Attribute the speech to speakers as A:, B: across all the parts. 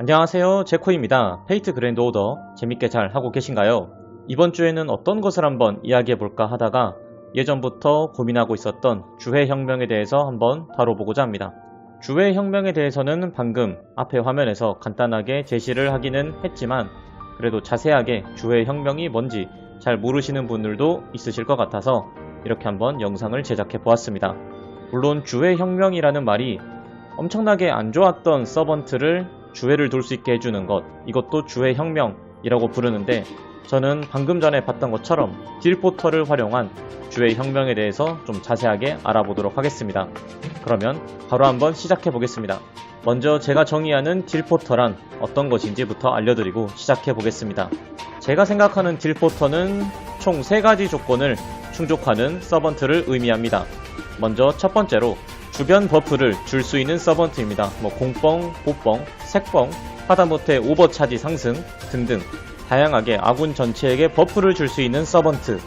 A: 안녕하세요. 제코입니다. 페이트 그랜드 오더. 재밌게 잘 하고 계신가요? 이번 주에는 어떤 것을 한번 이야기해볼까 하다가 예전부터 고민하고 있었던 주해혁명에 대해서 한번 다뤄보고자 합니다. 주해혁명에 대해서는 방금 앞에 화면에서 간단하게 제시를 하기는 했지만 그래도 자세하게 주해혁명이 뭔지 잘 모르시는 분들도 있으실 것 같아서 이렇게 한번 영상을 제작해 보았습니다. 물론 주해혁명이라는 말이 엄청나게 안 좋았던 서번트를 주회를 돌 수 있게 해주는 것 이것도 주회 혁명이라고 부르는데 저는 방금 전에 봤던 것처럼 딜포터를 활용한 주회 혁명에 대해서 좀 자세하게 알아보도록 하겠습니다. 그러면 바로 한번 시작해 보겠습니다. 먼저 제가 정의하는 딜포터란 어떤 것인지부터 알려드리고 시작해 보겠습니다. 제가 생각하는 딜포터는 총 3가지 조건을 충족하는 서번트를 의미합니다. 먼저 첫 번째로 주변 버프를 줄 수 있는 서번트입니다. 뭐 공뻥, 보뻥, 색뻥, 하다못해 오버차지 상승 등등 다양하게 아군 전체에게 버프를 줄 수 있는 서번트.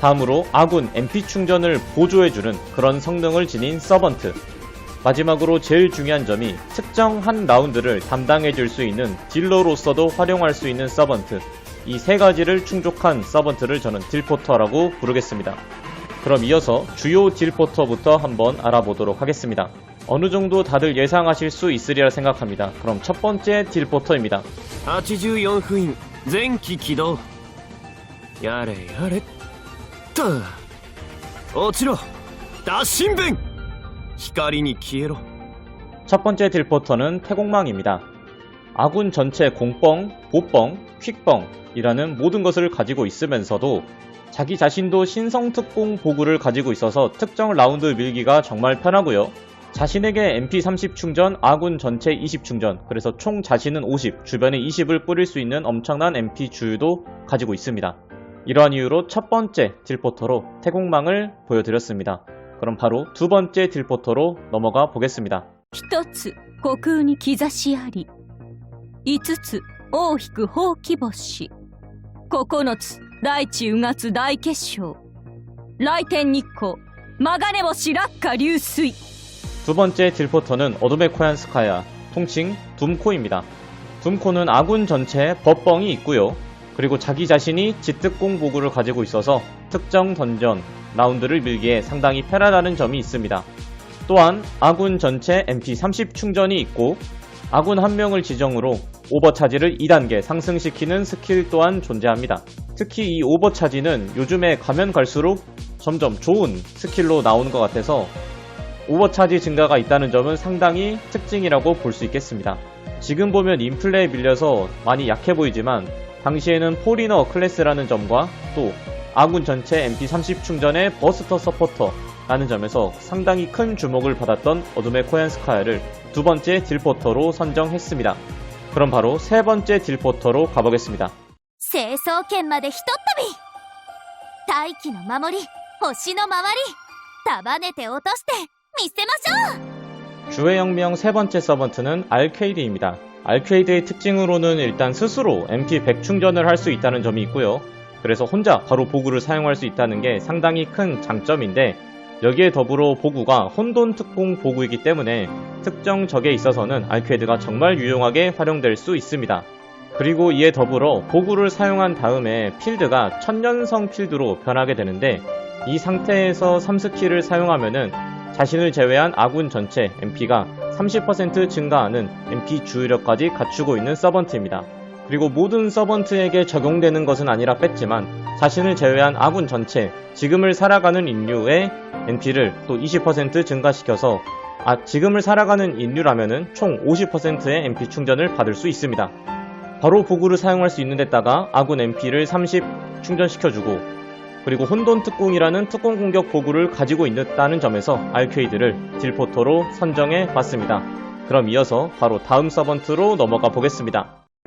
A: 다음으로 아군 MP 충전을 보조해주는 그런 성능을 지닌 서번트. 마지막으로 제일 중요한 점이 특정 한 라운드를 담당해줄 수 있는 딜러로서도 활용할 수 있는 서번트. 이 세 가지를 충족한 서번트를 저는 딜포터라고 부르겠습니다. 그럼 이어서 주요 딜포터부터 한번 알아보도록 하겠습니다. 어느 정도 다들 예상하실 수 있으리라 생각합니다. 그럼 첫 번째 딜포터입니다.
B: 84부인 전기 기도 야레 야레 따 어치로 다신뱅 히카리니 키에로
A: 첫 번째 딜포터는 태공망입니다. 아군 전체 공뻥, 보뻥, 퀵뻥이라는 모든 것을 가지고 있으면서도 자기 자신도 신성특공 보구를 가지고 있어서 특정 라운드 밀기가 정말 편하고요. 자신에게 MP30 충전, 아군 전체 20 충전, 그래서 총 자신은 50, 주변에 20을 뿌릴 수 있는 엄청난 MP 주유도 가지고 있습니다. 이러한 이유로 첫 번째 딜포터로 태공망을 보여드렸습니다. 그럼 바로 두 번째 딜포터로 넘어가 보겠습니다.
C: 히토츠 고쿠니 기자시아리 5つ大引くほうき星9つ大地うがつ大結晶来天日光마가네 버시 락카 류수이
A: 두 번째 딜포터는 어둠의 코얀 스카야 통칭 둠코입니다. 둠코는 아군 전체에 법벙이 있고요. 그리고 자기 자신이 지특공 보구를 가지고 있어서 특정 던전, 라운드를 밀기에 상당히 편하다는 점이 있습니다. 또한 아군 전체 MP30 충전이 있고 아군 한 명을 지정으로 오버차지를 2단계 상승시키는 스킬 또한 존재합니다. 특히 이 오버차지는 요즘에 가면 갈수록 점점 좋은 스킬로 나오는 것 같아서 오버차지 증가가 있다는 점은 상당히 특징이라고 볼 수 있겠습니다. 지금 보면 인플레에 밀려서 많이 약해 보이지만 당시에는 포리너 클래스라는 점과 또 아군 전체 MP30 충전의 버스터 서포터라는 점에서 상당히 큰 주목을 받았던 어둠의 코얀 스카야를 두 번째 딜포터로 선정했습니다. 그럼 바로 세 번째 딜포터로 가보겠습니다.
D: 成層圏までひとっ飛び大気の守り星の周り束ねて落として見せましょう
A: 주해혁명 세 번째 서번트는 알케이드입니다. 알케이드의 특징으로는 일단 스스로 MP 100 충전을 할 수 있다는 점이 있고요. 그래서 혼자 바로 보구를 사용할 수 있다는 게 상당히 큰 장점인데 여기에 더불어 보구가 혼돈 특공 보구이기 때문에 특정 적에 있어서는 알케이드가 정말 유용하게 활용될 수 있습니다. 그리고 이에 더불어 보구를 사용한 다음에 필드가 천년성 필드로 변하게 되는데 이 상태에서 3스킬을 사용하면은 자신을 제외한 아군 전체 MP가 30% 증가하는 MP 주유력까지 갖추고 있는 서번트입니다. 그리고 모든 서번트에게 적용되는 것은 아니라 뺐지만 자신을 제외한 아군 전체 지금을 살아가는 인류의 MP를 또 20% 증가시켜서 아 지금을 살아가는 인류라면은 총 50%의 MP 충전을 받을 수 있습니다. 바로 보구를 사용할 수 있는 데다가 아군 MP를 30 충전시켜주고 그리고 혼돈 특공이라는 특공 공격 보구를 가지고 있다는 점에서 알케이드를 딜포터로 선정해 봤습니다. 그럼 이어서 바로 다음 서번트로 넘어가 보겠습니다.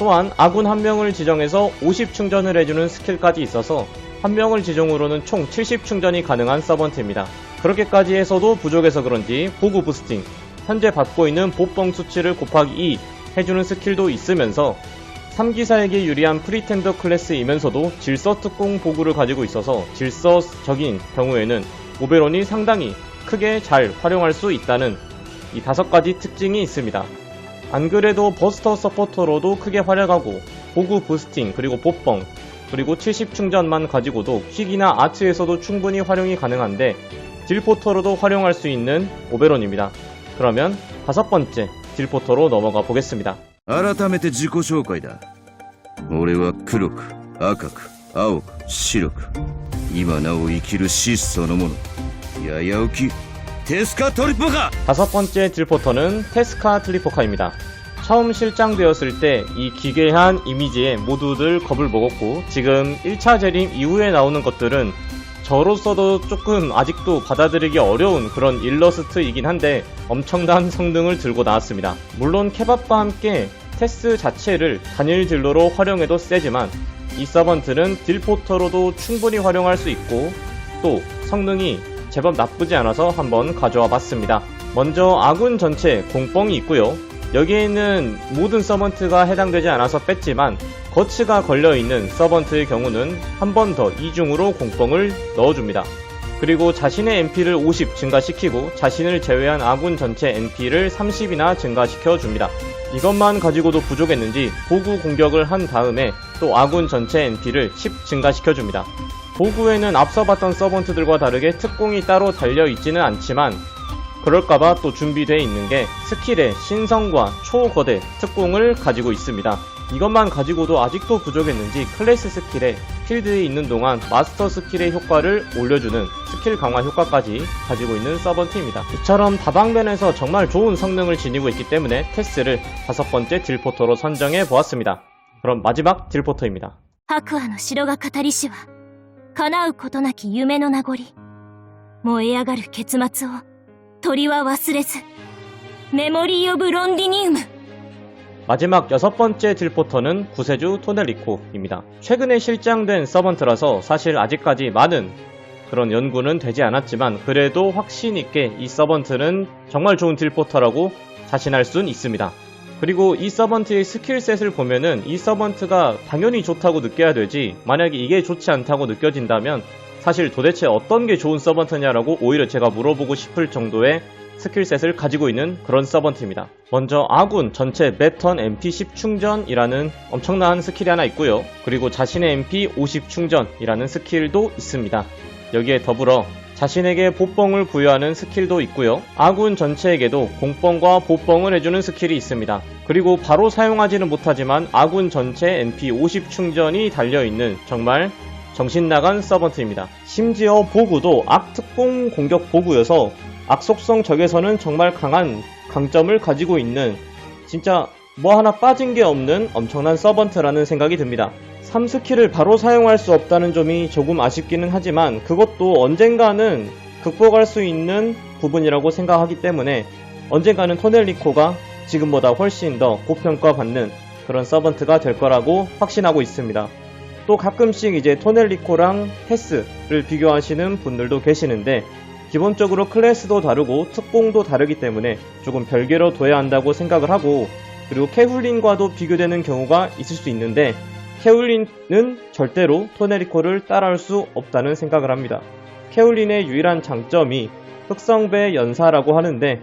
A: 또한 아군 한 명을 지정해서 50 충전을 해주는 스킬까지 있어서 한 명을 지정으로는 총 70 충전이 가능한 서번트입니다. 그렇게까지 해서도 부족해서 그런지 보구 부스팅, 현재 받고 있는 보뻥 수치를 곱하기 2 해주는 스킬도 있으면서 3기사에게 유리한 프리텐더 클래스이면서도 질서 특공 보구를 가지고 있어서 질서적인 경우에는 오베론이 상당히 크게 잘 활용할 수 있다는 이 다섯 가지 특징이 있습니다. 안 그래도 버스터 서포터로도 크게 활약하고 보구 부스팅 그리고 보뻥 그리고 70 충전만 가지고도 퀵이나 아트에서도 충분히 활용이 가능한데 딜포터로도 활용할 수 있는 오베론입니다. 그러면 다섯 번째 딜포터로 넘어가 보겠습니다.
E: 改めて自己紹介だ俺は黒く赤く青く白く今なお生きる死そのものやや起き 데스카 트리포카!
A: 다섯 번째 딜포터는 테스카 트리포카입니다. 처음 실장되었을 때 이 기괴한 이미지에 모두들 겁을 먹었고 지금 1차 재림 이후에 나오는 것들은 저로서도 조금 아직도 받아들이기 어려운 그런 일러스트이긴 한데 엄청난 성능을 들고 나왔습니다. 물론 케밥과 함께 테스 자체를 단일 딜러로 활용해도 세지만 이 서번트는 딜포터로도 충분히 활용할 수 있고 또 성능이 제법 나쁘지 않아서 한번 가져와 봤습니다. 먼저 아군 전체 공뻥이 있고요. 여기에는 모든 서번트가 해당되지 않아서 뺐지만 거치가 걸려있는 서번트의 경우는 한 번 더 이중으로 공뻥을 넣어줍니다. 그리고 자신의 NP를 50 증가시키고 자신을 제외한 아군 전체 NP를 30이나 증가시켜 줍니다. 이것만 가지고도 부족했는지 보구 공격을 한 다음에 또 아군 전체 NP를 10 증가시켜 줍니다. 도구에는 앞서 봤던 서번트들과 다르게 특공이 따로 달려있지는 않지만 그럴까봐 또 준비되어 있는 게 스킬의 신성과 초거대 특공을 가지고 있습니다. 이것만 가지고도 아직도 부족했는지 클래스 스킬에 필드에 있는 동안 마스터 스킬의 효과를 올려주는 스킬 강화 효과까지 가지고 있는 서번트입니다. 이처럼 다방면에서 정말 좋은 성능을 지니고 있기 때문에 테스를 다섯 번째 딜포터로 선정해 보았습니다. 그럼 마지막 딜포터입니다.
D: 하쿠아의 시로가 카타리시와 叶うことなき夢の名残燃え上がる結末を鳥は忘れずメモリー・オブ・ロンディニウム
A: 마지막 여섯 번째 딜포터는 구세주 토넬리코입니다. 최근에 실장된 서번트라서 사실 아직까지 많은 그런 연구는 되지 않았지만 그래도 확신 있게 이 서번트는 정말 좋은 딜포터라고 자신할 순 있습니다. 그리고 이 서번트의 스킬셋을 보면은 이 서번트가 당연히 좋다고 느껴야 되지 만약에 이게 좋지 않다고 느껴진다면 사실 도대체 어떤 게 좋은 서번트냐라고 오히려 제가 물어보고 싶을 정도의 스킬셋을 가지고 있는 그런 서번트입니다. 먼저 아군 전체 매턴 MP 10 충전이라는 엄청난 스킬이 하나 있고요. 그리고 자신의 MP 50 충전이라는 스킬도 있습니다. 여기에 더불어 자신에게 보뻥을 부여하는 스킬도 있고요. 아군 전체에게도 공뻥과 보뻥을 해주는 스킬이 있습니다. 그리고 바로 사용하지는 못하지만 아군 전체 NP 50 충전이 달려있는 정말 정신나간 서번트입니다. 심지어 보구도 악특공 공격 보구여서 악속성 적에서는 정말 강한 강점을 가지고 있는 진짜 뭐 하나 빠진 게 없는 엄청난 서번트라는 생각이 듭니다. 3 스킬을 바로 사용할 수 없다는 점이 조금 아쉽기는 하지만 그것도 언젠가는 극복할 수 있는 부분이라고 생각하기 때문에 언젠가는 토넬리코가 지금보다 훨씬 더 고평가받는 그런 서번트가 될 거라고 확신하고 있습니다. 또 가끔씩 이제 토넬리코랑 테스를 비교하시는 분들도 계시는데 기본적으로 클래스도 다르고 특공도 다르기 때문에 조금 별개로 둬야 한다고 생각을 하고 그리고 케훌린과도 비교되는 경우가 있을 수 있는데 케울린은 절대로 토네리코를 따라할 수 없다는 생각을 합니다. 케울린의 유일한 장점이 흑성배 연사라고 하는데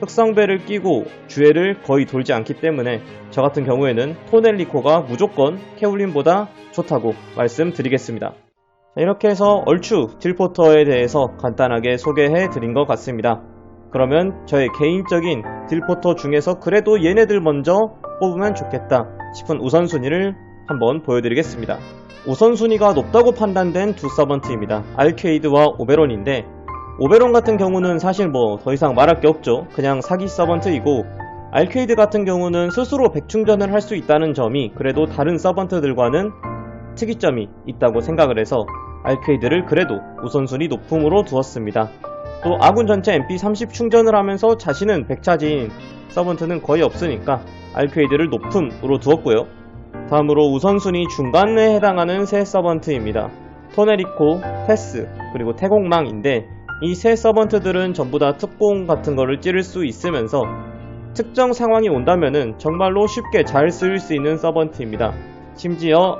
A: 흑성배를 끼고 주회를 거의 돌지 않기 때문에 저 같은 경우에는 토넬리코가 무조건 케울린보다 좋다고 말씀드리겠습니다. 자, 이렇게 해서 얼추 딜포터에 대해서 간단하게 소개해 드린 것 같습니다. 그러면 저의 개인적인 딜포터 중에서 그래도 얘네들 먼저 뽑으면 좋겠다 싶은 우선순위를 한번 보여드리겠습니다. 우선순위가 높다고 판단된 두 서번트입니다. 알케이드와 오베론인데 오베론 같은 경우는 사실 뭐 더 이상 말할 게 없죠. 그냥 사기 서번트이고 알케이드 같은 경우는 스스로 백충전을 할 수 있다는 점이 그래도 다른 서번트들과는 특이점이 있다고 생각을 해서 알케이드를 그래도 우선순위 높음으로 두었습니다. 또 아군 전체 MP 30 충전을 하면서 자신은 100차지인 서번트는 거의 없으니까 알케이드를 높음으로 두었고요. 다음으로 우선순위 중간에 해당하는 세 서번트입니다. 토네리코, 테스, 그리고 태공망인데 이 세 서번트들은 전부 다 특공 같은 거를 찌를 수 있으면서 특정 상황이 온다면은 정말로 쉽게 잘 쓰일 수 있는 서번트입니다. 심지어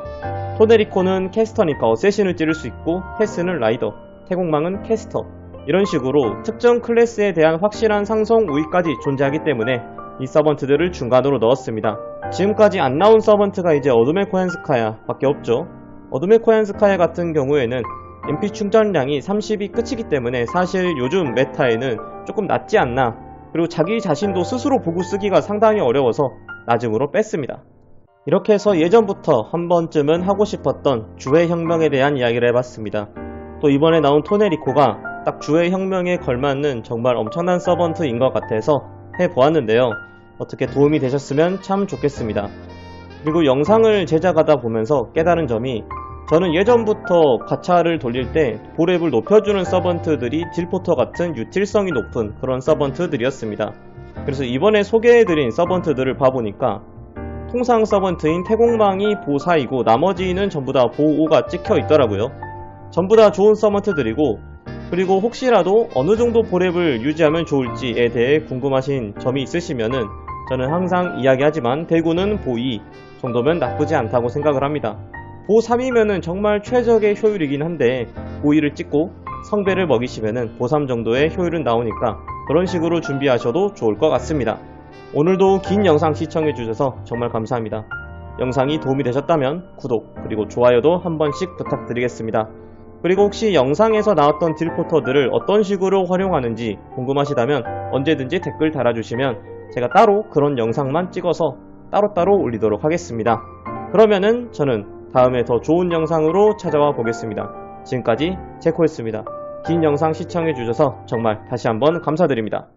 A: 토네리코는 캐스터니까 어쌔신을 찌를 수 있고 테스는 라이더, 태공망은 캐스터 이런 식으로 특정 클래스에 대한 확실한 상성 우위까지 존재하기 때문에 이 서번트들을 중간으로 넣었습니다. 지금까지 안 나온 서번트가 이제 어둠의 코얀스카야 밖에 없죠. 어둠의 코얀스카야 같은 경우에는 MP 충전량이 30이 끝이기 때문에 사실 요즘 메타에는 조금 낮지 않나 그리고 자기 자신도 스스로 보고 쓰기가 상당히 어려워서 나중으로 뺐습니다. 이렇게 해서 예전부터 한 번쯤은 하고 싶었던 주해 혁명에 대한 이야기를 해봤습니다. 또 이번에 나온 토네리코가 딱 주해 혁명에 걸맞는 정말 엄청난 서번트인 것 같아서 해보았는데요. 어떻게 도움이 되셨으면 참 좋겠습니다. 그리고 영상을 제작하다 보면서 깨달은 점이 저는 예전부터 가차를 돌릴 때 보랩을 높여주는 서번트들이 딜포터 같은 유틸성이 높은 그런 서번트들이었습니다. 그래서 이번에 소개해드린 서번트들을 봐보니까 통상 서번트인 태공망이 보4이고 나머지는 전부 다 보5가 찍혀 있더라고요. 전부 다 좋은 서번트들이고 그리고 혹시라도 어느 정도 보랩을 유지하면 좋을지에 대해 궁금하신 점이 있으시면은 저는 항상 이야기하지만 대구는 보2 정도면 나쁘지 않다고 생각을 합니다. 보3이면은 정말 최적의 효율이긴 한데 보2를 찍고 성배를 먹이시면은 보3 정도의 효율은 나오니까 그런 식으로 준비하셔도 좋을 것 같습니다. 오늘도 긴 영상 시청해주셔서 정말 감사합니다. 영상이 도움이 되셨다면 구독 그리고 좋아요도 한 번씩 부탁드리겠습니다. 그리고 혹시 영상에서 나왔던 딜포터들을 어떤 식으로 활용하는지 궁금하시다면 언제든지 댓글 달아주시면 제가 따로 그런 영상만 찍어서 따로따로 올리도록 하겠습니다. 그러면은 저는 다음에 더 좋은 영상으로 찾아와 보겠습니다. 지금까지 제코였습니다. 긴 영상 시청해주셔서 정말 다시 한번 감사드립니다.